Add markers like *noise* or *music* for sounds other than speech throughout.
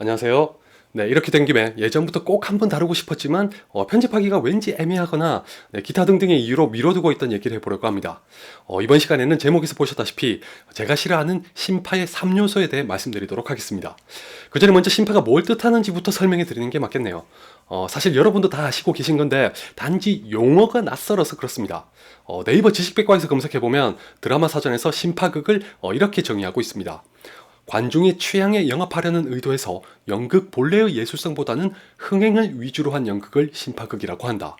안녕하세요. 네, 이렇게 된 김에 예전부터 꼭 한번 다루고 싶었지만 어, 편집하기가 왠지 애매하거나 네, 기타 등등의 이유로 미뤄두고 있던 얘기를 해보려고 합니다. 어, 이번 시간에는 제목에서 보셨다시피 제가 싫어하는 심파의 3요소에 대해 말씀드리도록 하겠습니다. 그 전에 먼저 심파가 뭘 뜻하는지부터 설명해 드리는 게 맞겠네요. 어, 사실 여러분도 다 아시고 계신 건데 단지 용어가 낯설어서 그렇습니다. 어, 네이버 지식백과에서 검색해보면 드라마 사전에서 심파극을 어, 이렇게 정의하고 있습니다. 관중의 취향에 영합하려는 의도에서 연극 본래의 예술성보다는 흥행을 위주로 한 연극을 심파극이라고 한다.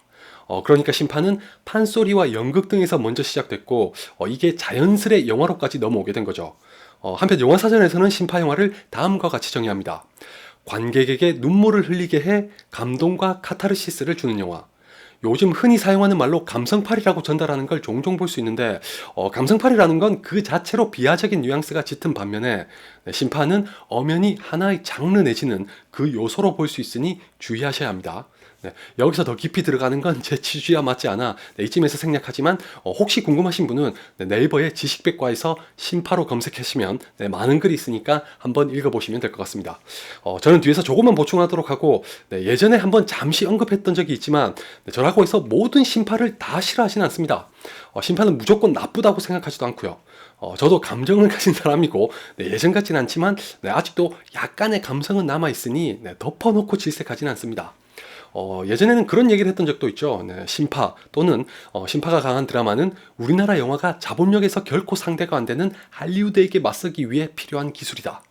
어, 그러니까 심파는 판소리와 연극 등에서 먼저 시작됐고 어, 이게 자연스레 영화로까지 넘어오게 된 거죠. 어, 한편 영화사전에서는 심파 영화를 다음과 같이 정의합니다. 관객에게 눈물을 흘리게 해 감동과 카타르시스를 주는 영화. 요즘 흔히 사용하는 말로 감성팔이라고 전달하는 걸 종종 볼 수 있는데 어, 감성팔이라는 건 그 자체로 비하적인 뉘앙스가 짙은 반면에 네, 심판은 엄연히 하나의 장르 내지는 그 요소로 볼 수 있으니 주의하셔야 합니다. 네, 여기서 더 깊이 들어가는 건 제 취지와 맞지 않아 네, 이쯤에서 생략하지만 어, 혹시 궁금하신 분은 네, 네이버의 지식백과에서 심파로 검색하시면 네, 많은 글이 있으니까 한번 읽어보시면 될 것 같습니다. 어, 저는 뒤에서 조금만 보충하도록 하고 네, 예전에 한번 잠시 언급했던 적이 있지만 네, 저라고 해서 모든 심파를 다 싫어하지는 않습니다. 어, 심판은 무조건 나쁘다고 생각하지도 않고요. 어, 저도 감정을 *laughs* 가진 사람이고 네, 예전 같진 않지만 네, 아직도 약간의 감성은 남아 있으니 네, 덮어놓고 질색하지는 않습니다. 어, 예전에는 그런 얘기를 했던 적도 있죠. 네, 심파 또는 어, 심파가 강한 드라마는 우리나라 영화가 자본력에서 결코 상대가 안 되는 할리우드에게 맞서기 위해 필요한 기술이다.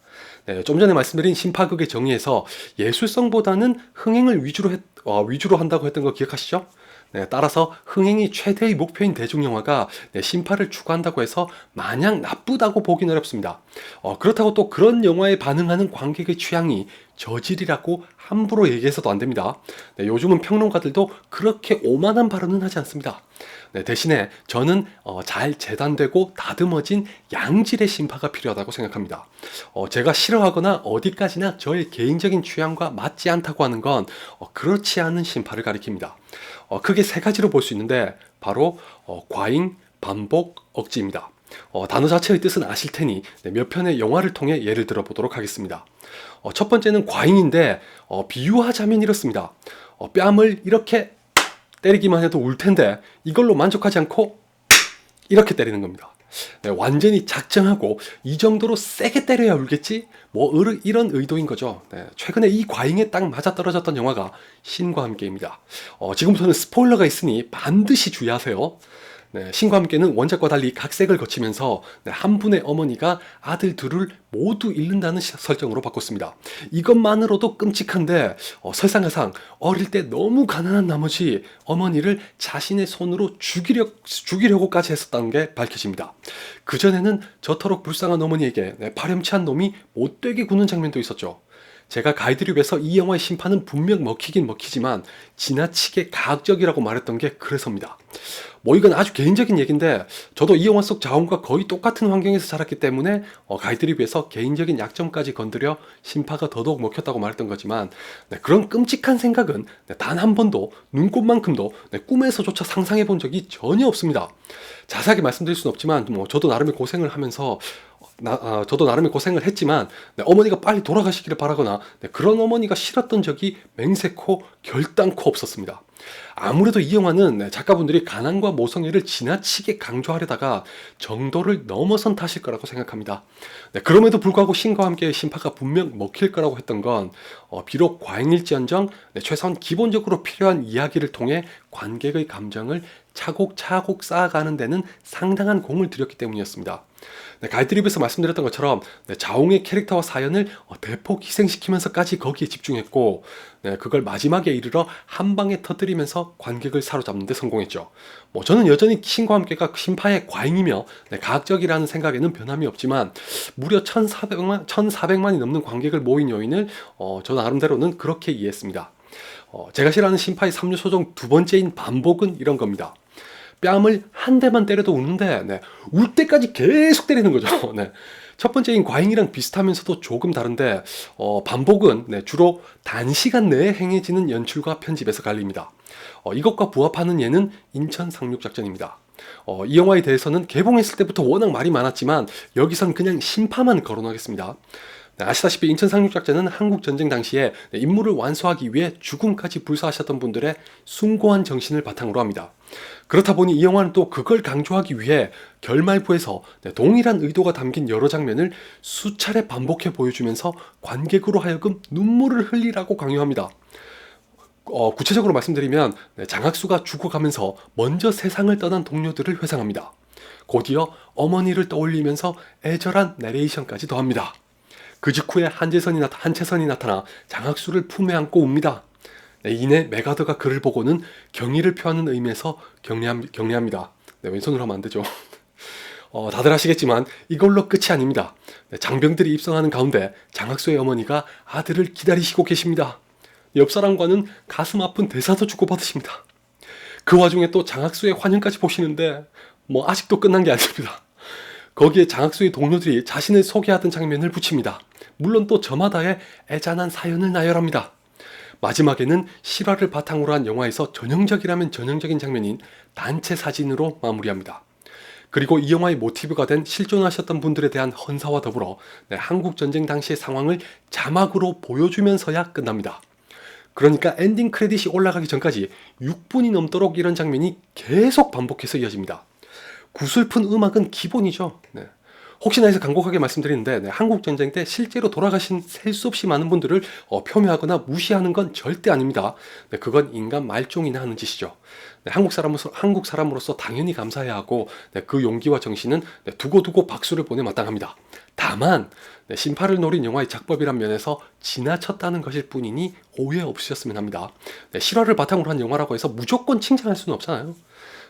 네, 좀 전에 말씀드린 심파극의 정의에서 예술성보다는 흥행을 위주로 했, 어, 위주로 한다고 했던 거 기억하시죠? 네, 따라서 흥행이 최대의 목표인 대중영화가 네, 심파를 추구한다고 해서 마냥 나쁘다고 보긴 어렵습니다. 어, 그렇다고 또 그런 영화에 반응하는 관객의 취향이 저질이라고 함부로 얘기해서도 안 됩니다. 네, 요즘은 평론가들도 그렇게 오만한 발언은 하지 않습니다. 네, 대신에 저는 어, 잘 재단되고 다듬어진 양질의 심파가 필요하다고 생각합니다. 어, 제가 싫어하거나 어디까지나 저의 개인적인 취향과 맞지 않다고 하는 건 어, 그렇지 않은 심파를 가리킵니다. 어, 크게 세 가지로 볼 수 있는데 바로 어, 과잉, 반복, 억지입니다. 어, 단어 자체의 뜻은 아실 테니 네, 몇 편의 영화를 통해 예를 들어보도록 하겠습니다. 어, 첫 번째는 과잉인데 어, 비유하자면 이렇습니다. 어, 뺨을 이렇게 때리기만 해도 울 텐데 이걸로 만족하지 않고 이렇게 때리는 겁니다. 네, 완전히 작정하고 이 정도로 세게 때려야 울겠지? 뭐 이런 의도인 거죠. 네, 최근에 이 과잉에 딱 맞아 떨어졌던 영화가 신과 함께입니다. 어, 지금부터는 스포일러가 있으니 반드시 주의하세요. 네, 신과 함께는 원작과 달리 각색을 거치면서 네, 한 분의 어머니가 아들 둘을 모두 잃는다는 설정으로 바꿨습니다. 이것만으로도 끔찍한데 어, 설상가상 어릴 때 너무 가난한 나머지 어머니를 자신의 손으로 죽이려, 죽이려고까지 했었다는 게 밝혀집니다. 그전에는 저토록 불쌍한 어머니에게 네, 파렴치한 놈이 못되게 구는 장면도 있었죠. 제가 가이드립에서 이 영화의 심판은 분명 먹히긴 먹히지만 지나치게 가학적이라고 말했던 게 그래서입니다. 뭐 이건 아주 개인적인 얘기인데 저도 이 영화 속 자원과 거의 똑같은 환경에서 자랐기 때문에 어, 가이드립에서 개인적인 약점까지 건드려 심파가 더더욱 먹혔다고 말했던 거지만 네, 그런 끔찍한 생각은 네, 단한 번도 눈꽃만큼도 네, 꿈에서조차 상상해 본 적이 전혀 없습니다. 자세하게 말씀드릴 수는 없지만 뭐 저도 나름의 고생을 하면서 나, 아, 저도 나름의 고생을 했지만 네, 어머니가 빨리 돌아가시기를 바라거나 네, 그런 어머니가 싫었던 적이 맹세코 결단코 없었습니다. 아무래도 이 영화는 네, 작가분들이 가난과 모성애를 지나치게 강조하려다가 정도를 넘어선 탓일 거라고 생각합니다. 네, 그럼에도 불구하고 신과 함께 심파가 분명 먹힐 거라고 했던 건 어, 비록 과잉일지언정 네, 최소한 기본적으로 필요한 이야기를 통해 관객의 감정을 차곡차곡 쌓아가는 데는 상당한 공을 들였기 때문이었습니다. 네, 가이드립에서 말씀드렸던 것처럼 네, 자웅의 캐릭터와 사연을 어, 대폭 희생시키면서까지 거기에 집중했고 네, 그걸 마지막에 이르러 한 방에 터뜨리면서 관객을 사로잡는 데 성공했죠. 뭐 저는 여전히 신과 함께가 심파의 과잉이며 네, 가학적이라는 생각에는 변함이 없지만 무려 1,400만 1,400만이 넘는 관객을 모인 요인을 어, 저 나름대로는 그렇게 이해했습니다. 어, 제가 싫어하는 심파의 3요소 중두 번째인 반복은 이런 겁니다. 뺨을 한 대만 때려도 우는데 네, 울 때까지 계속 때리는 거죠. *laughs* 네. 첫 번째인 과잉이랑 비슷하면서도 조금 다른데 어, 반복은 네, 주로 단시간 내에 행해지는 연출과 편집에서 갈립니다. 어, 이것과 부합하는 예는 인천 상륙작전입니다. 어, 이 영화에 대해서는 개봉했을 때부터 워낙 말이 많았지만 여기선 그냥 심파만 거론하겠습니다. 네, 아시다시피 인천 상륙작전은 한국 전쟁 당시에 네, 임무를 완수하기 위해 죽음까지 불사하셨던 분들의 숭고한 정신을 바탕으로 합니다. 그렇다 보니 이 영화는 또 그걸 강조하기 위해 결말부에서 네, 동일한 의도가 담긴 여러 장면을 수차례 반복해 보여주면서 관객으로 하여금 눈물을 흘리라고 강요합니다. 어, 구체적으로 말씀드리면 네, 장학수가 죽어가면서 먼저 세상을 떠난 동료들을 회상합니다. 곧이어 어머니를 떠올리면서 애절한 내레이션까지 더합니다. 그 직후에 한재선이 나타, 한채선이 나타나 장학수를 품에 안고 웁니다. 네, 이내 메가더가 그를 보고는 경의를 표하는 의미에서 격려함, 격려합니다. 네, 왼손으로 하면 안 되죠. *laughs* 어, 다들 아시겠지만 이걸로 끝이 아닙니다. 네, 장병들이 입성하는 가운데 장학수의 어머니가 아들을 기다리시고 계십니다. 옆 사람과는 가슴 아픈 대사도 주고받으십니다. 그 와중에 또 장학수의 환영까지 보시는데 뭐 아직도 끝난 게 아닙니다. 거기에 장학수의 동료들이 자신을 소개하던 장면을 붙입니다. 물론 또 저마다의 애잔한 사연을 나열합니다. 마지막에는 실화를 바탕으로 한 영화에서 전형적이라면 전형적인 장면인 단체 사진으로 마무리합니다. 그리고 이 영화의 모티브가 된 실존하셨던 분들에 대한 헌사와 더불어 네, 한국 전쟁 당시의 상황을 자막으로 보여주면서야 끝납니다. 그러니까 엔딩 크레딧이 올라가기 전까지 6분이 넘도록 이런 장면이 계속 반복해서 이어집니다. 구슬픈 음악은 기본이죠. 네. 혹시나 해서 간곡하게 말씀드리는데 네, 한국 전쟁 때 실제로 돌아가신 셀 수 없이 많은 분들을 어, 폄훼하거나 무시하는 건 절대 아닙니다. 네, 그건 인간 말종이나 하는 짓이죠. 네, 한국 사람으로서 한국 사람으로서 당연히 감사해야 하고 네, 그 용기와 정신은 네, 두고두고 박수를 보내 마땅합니다. 다만 네, 심파를 노린 영화의 작법이란 면에서 지나쳤다는 것일 뿐이니 오해 없으셨으면 합니다. 네, 실화를 바탕으로 한 영화라고 해서 무조건 칭찬할 수는 없잖아요.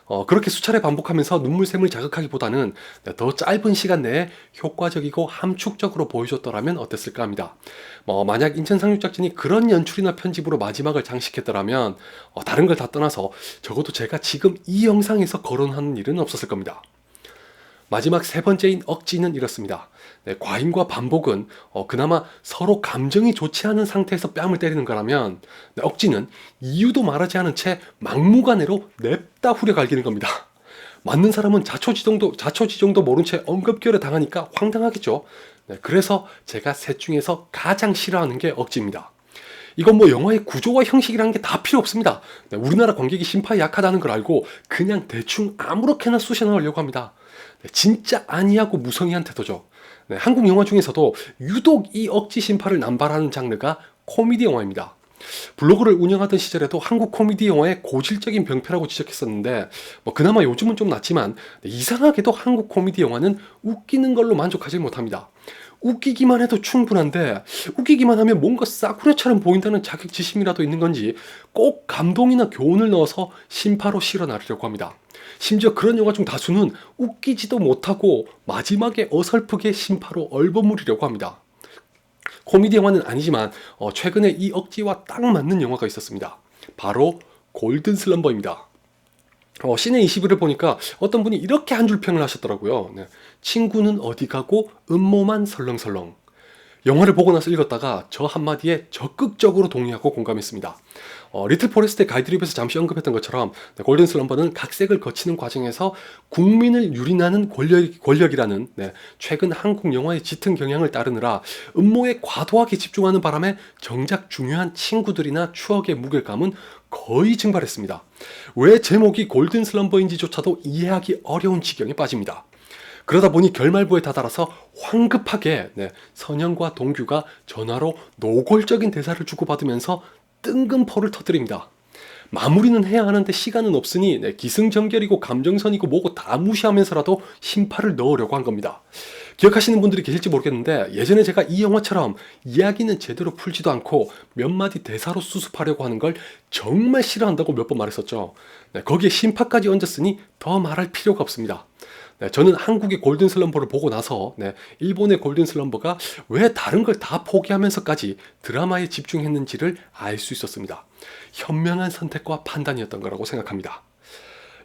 어, 그렇게 수차례 반복하면서 눈물샘을 자극하기보다는 더 짧은 시간 내에 효과적이고 함축적으로 보여줬더라면 어땠을까 합니다. 뭐, 만약 인천 상륙작전이 그런 연출이나 편집으로 마지막을 장식했더라면 어, 다른 걸 다 떠나서 적어도 제가 지금 이 영상에서 거론하는 일은 없었을 겁니다. 마지막 세 번째인 억지는 이렇습니다. 네, 과잉과 반복은 어, 그나마 서로 감정이 좋지 않은 상태에서 뺨을 때리는 거라면 네, 억지는 이유도 말하지 않은 채 막무가내로 냅다 후려갈기는 겁니다. 맞는 사람은 자초지종도 자초지종도 모른 채 언급결에 당하니까 황당하겠죠. 네, 그래서 제가 셋 중에서 가장 싫어하는 게 억지입니다. 이건 뭐 영화의 구조와 형식이라는 게 다 필요 없습니다. 네, 우리나라 관객이 심파이 약하다는 걸 알고 그냥 대충 아무렇게나 쑤셔 넣으려고 합니다. 네, 진짜 아니하고 무성의한 태도죠. 네, 한국 영화 중에서도 유독 이 억지 심파를 남발하는 장르가 코미디 영화입니다. 블로그를 운영하던 시절에도 한국 코미디 영화의 고질적인 병폐라고 지적했었는데 뭐 그나마 요즘은 좀 낫지만 네, 이상하게도 한국 코미디 영화는 웃기는 걸로 만족하지 못합니다. 웃기기만 해도 충분한데 웃기기만 하면 뭔가 싸구려처럼 보인다는 자격지심이라도 있는 건지 꼭 감동이나 교훈을 넣어서 심파로 실어 나르려고 합니다. 심지어 그런 영화 중 다수는 웃기지도 못하고 마지막에 어설프게 심파로 얼버무리려고 합니다. 코미디 영화는 아니지만 어, 최근에 이 억지와 딱 맞는 영화가 있었습니다. 바로 골든 슬럼버입니다. 어, 시내 21을 보니까 어떤 분이 이렇게 한 줄 평을 하셨더라고요. 네. 친구는 어디 가고 음모만 설렁설렁. 영화를 보고 나서 읽었다가 저 한마디에 적극적으로 동의하고 공감했습니다. 어, 리틀 포레스트의 가이드립에서 잠시 언급했던 것처럼 네, 골든 슬럼버는 각색을 거치는 과정에서 국민을 유린하는 권력, 권력이라는 네, 최근 한국 영화의 짙은 경향을 따르느라 음모에 과도하게 집중하는 바람에 정작 중요한 친구들이나 추억의 무게감은 거의 증발했습니다. 왜 제목이 골든 슬럼버인지조차도 이해하기 어려운 지경에 빠집니다. 그러다 보니 결말부에 다다라서 황급하게 네, 선영과 동규가 전화로 노골적인 대사를 주고받으면서 뜬금 포를 터뜨립니다. 마무리는 해야 하는데 시간은 없으니 네, 기승전결이고 감정선이고 뭐고 다 무시하면서라도 심파를 넣으려고 한 겁니다. 기억하시는 분들이 계실지 모르겠는데 예전에 제가 이 영화처럼 이야기는 제대로 풀지도 않고 몇 마디 대사로 수습하려고 하는 걸 정말 싫어한다고 몇 번 말했었죠. 네, 거기에 심파까지 얹었으니 더 말할 필요가 없습니다. 네, 저는 한국의 골든 슬럼버를 보고 나서 네, 일본의 골든 슬럼버가 왜 다른 걸 다 포기하면서까지 드라마에 집중했는지를 알 수 있었습니다. 현명한 선택과 판단이었던 거라고 생각합니다.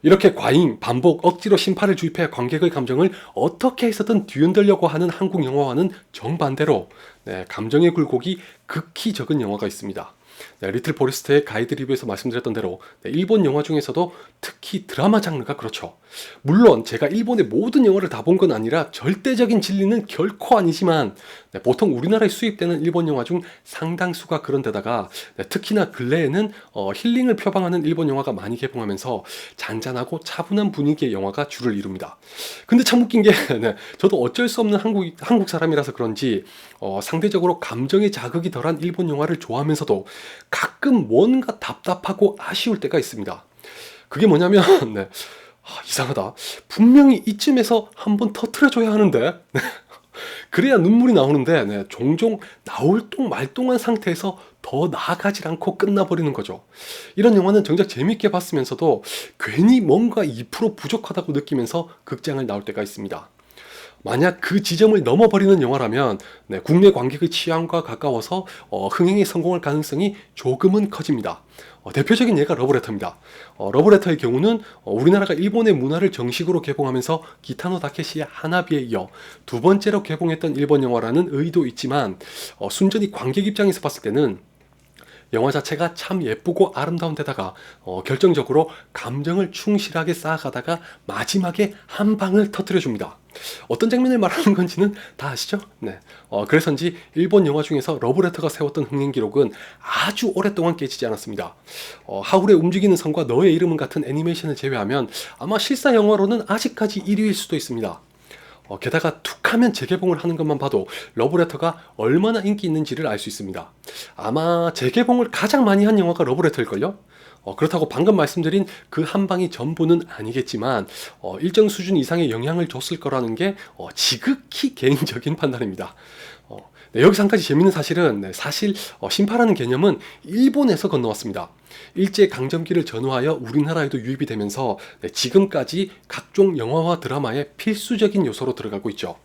이렇게 과잉, 반복, 억지로 심파를 주입해 관객의 감정을 어떻게 해서든 뒤흔들려고 하는 한국 영화와는 정반대로 네, 감정의 굴곡이 극히 적은 영화가 있습니다. 네, 리틀 포레스트의 가이드 리뷰에서 말씀드렸던 대로 네, 일본 영화 중에서도 특히 드라마 장르가 그렇죠. 물론 제가 일본의 모든 영화를 다 본 건 아니라 절대적인 진리는 결코 아니지만 네, 보통 우리나라에 수입되는 일본 영화 중 상당수가 그런 데다가 네, 특히나 근래에는 어, 힐링을 표방하는 일본 영화가 많이 개봉하면서 잔잔하고 차분한 분위기의 영화가 주를 이룹니다. 근데 참 웃긴 게 *laughs* 네, 저도 어쩔 수 없는 한국, 한국 사람이라서 그런지 어, 상대적으로 감정의 자극이 덜한 일본 영화를 좋아하면서도 가끔 뭔가 답답하고 아쉬울 때가 있습니다. 그게 뭐냐면 *laughs* 네, 아, 이상하다. 분명히 이쯤에서 한번 터트려줘야 하는데 네. *laughs* 그래야 눈물이 나오는데 네, 종종 나올똥 말똥한 상태에서 더 나아가질 않고 끝나버리는 거죠. 이런 영화는 정작 재밌게 봤으면서도 괜히 뭔가 2% 부족하다고 느끼면서 극장을 나올 때가 있습니다. 만약 그 지점을 넘어버리는 영화라면 네, 국내 관객의 취향과 가까워서 어, 흥행에 성공할 가능성이 조금은 커집니다. 어, 대표적인 예가 러브레터입니다. 어, 러브레터의 경우는 어, 우리나라가 일본의 문화를 정식으로 개봉하면서 기타노 다케시의 하나비에 이어 두 번째로 개봉했던 일본 영화라는 의도 있지만 어, 순전히 관객 입장에서 봤을 때는 영화 자체가 참 예쁘고 아름다운 데다가 어, 결정적으로 감정을 충실하게 쌓아가다가 마지막에 한 방을 터뜨려 줍니다. 어떤 장면을 말하는 건지는 다 아시죠? 네. 어, 그래서인지 일본 영화 중에서 러브레터가 세웠던 흥행 기록은 아주 오랫동안 깨지지 않았습니다. 어, 하울의 움직이는 성과 너의 이름은 같은 애니메이션을 제외하면 아마 실사 영화로는 아직까지 1위일 수도 있습니다. 어, 게다가 툭하면 재개봉을 하는 것만 봐도 러브레터가 얼마나 인기 있는지를 알 수 있습니다. 아마 재개봉을 가장 많이 한 영화가 러브레터일걸요? 어, 그렇다고 방금 말씀드린 그 한 방이 전부는 아니겠지만 어, 일정 수준 이상의 영향을 줬을 거라는 게 어, 지극히 개인적인 *laughs* 판단입니다. 어, 네, 여기서 한 가지 재밌는 사실은 네, 사실 어, 심파라는 개념은 일본에서 건너왔습니다. 일제 강점기를 전후하여 우리나라에도 유입이 되면서 네, 지금까지 각종 영화와 드라마의 필수적인 요소로 들어가고 있죠.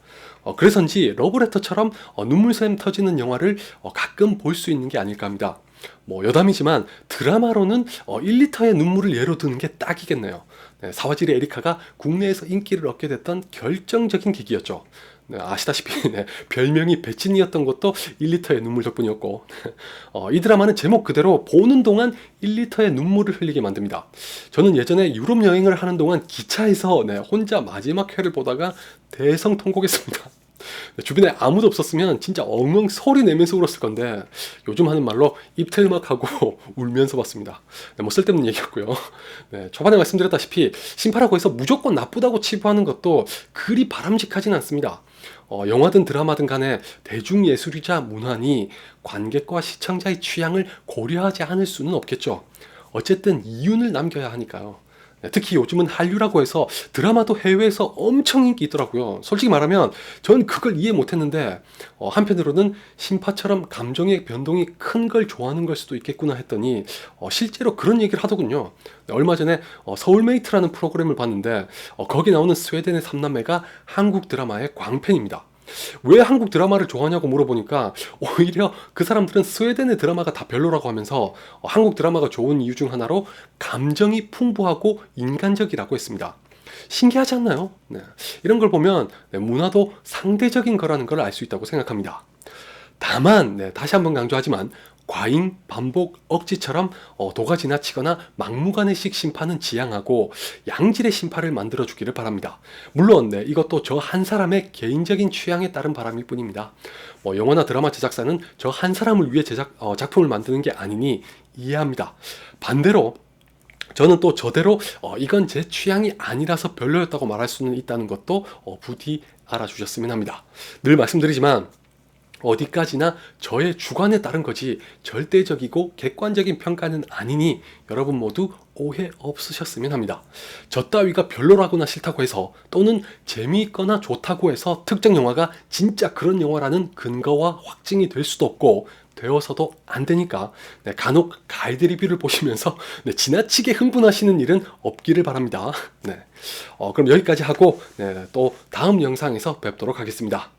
어, 그래서인지 러브레터처럼 어, 눈물샘 터지는 영화를 어, 가끔 볼 수 있는 게 아닐까 합니다. 뭐 여담이지만 드라마로는 어, 1리터의 눈물을 예로 드는 게 딱이겠네요. 네, 사와지리 에리카가 국내에서 인기를 얻게 됐던 결정적인 계기였죠. 네, 아시다시피 *laughs* 네, 별명이 배친이었던 것도 1리터의 눈물 덕분이었고 *laughs* 어, 이 드라마는 제목 그대로 보는 동안 1리터의 눈물을 흘리게 만듭니다. 저는 예전에 유럽 여행을 하는 동안 기차에서 네, 혼자 마지막 회를 보다가 대성통곡했습니다. *laughs* 네, 주변에 아무도 없었으면 진짜 엉엉 소리 내면서 울었을 건데 요즘 하는 말로 입틀막하고 *laughs* 울면서 봤습니다. 네, 뭐 쓸데없는 얘기였고요. 네, 초반에 말씀드렸다시피 심파라고 해서 무조건 나쁘다고 치부하는 것도 그리 바람직하진 않습니다. 어, 영화든 드라마든 간에 대중예술이자 문화니 관객과 시청자의 취향을 고려하지 않을 수는 없겠죠. 어쨌든 이윤을 남겨야 하니까요. 네, 특히 요즘은 한류라고 해서 드라마도 해외에서 엄청 인기 있더라고요. 솔직히 말하면 전 그걸 이해 못했는데 어, 한편으로는 심파처럼 감정의 변동이 큰 걸 좋아하는 걸 수도 있겠구나 했더니 어, 실제로 그런 얘기를 하더군요. 네, 얼마 전에 어, 서울메이트라는 프로그램을 봤는데 어, 거기 나오는 스웨덴의 삼남매가 한국 드라마의 광팬입니다. 왜 한국 드라마를 좋아하냐고 물어보니까 오히려 그 사람들은 스웨덴의 드라마가 다 별로라고 하면서 어, 한국 드라마가 좋은 이유 중 하나로 감정이 풍부하고 인간적이라고 했습니다. 신기하지 않나요? 네. 이런 걸 보면 네, 문화도 상대적인 거라는 걸 알 수 있다고 생각합니다. 다만 네, 다시 한번 강조하지만 과잉, 반복, 억지처럼 어, 도가 지나치거나 막무가내식 심판은 지양하고 양질의 심판을 만들어 주기를 바랍니다. 물론 네, 이것도 저 한 사람의 개인적인 취향에 따른 바람일 뿐입니다. 뭐 영화나 드라마 제작사는 저 한 사람을 위해 제작 어, 작품을 만드는 게 아니니 이해합니다. 반대로 저는 또 저대로 어, 이건 제 취향이 아니라서 별로였다고 말할 수는 있다는 것도 어, 부디 알아주셨으면 합니다. 늘 말씀드리지만 어디까지나 저의 주관에 따른 거지 절대적이고 객관적인 평가는 아니니 여러분 모두 오해 없으셨으면 합니다. 저 따위가 별로라거나 싫다고 해서 또는 재미있거나 좋다고 해서 특정 영화가 진짜 그런 영화라는 근거와 확증이 될 수도 없고 되어서도 안 되니까 네, 간혹 가이드 리뷰를 보시면서 네, 지나치게 흥분하시는 일은 없기를 바랍니다. 네. 어, 그럼 여기까지 하고 네, 또 다음 영상에서 뵙도록 하겠습니다.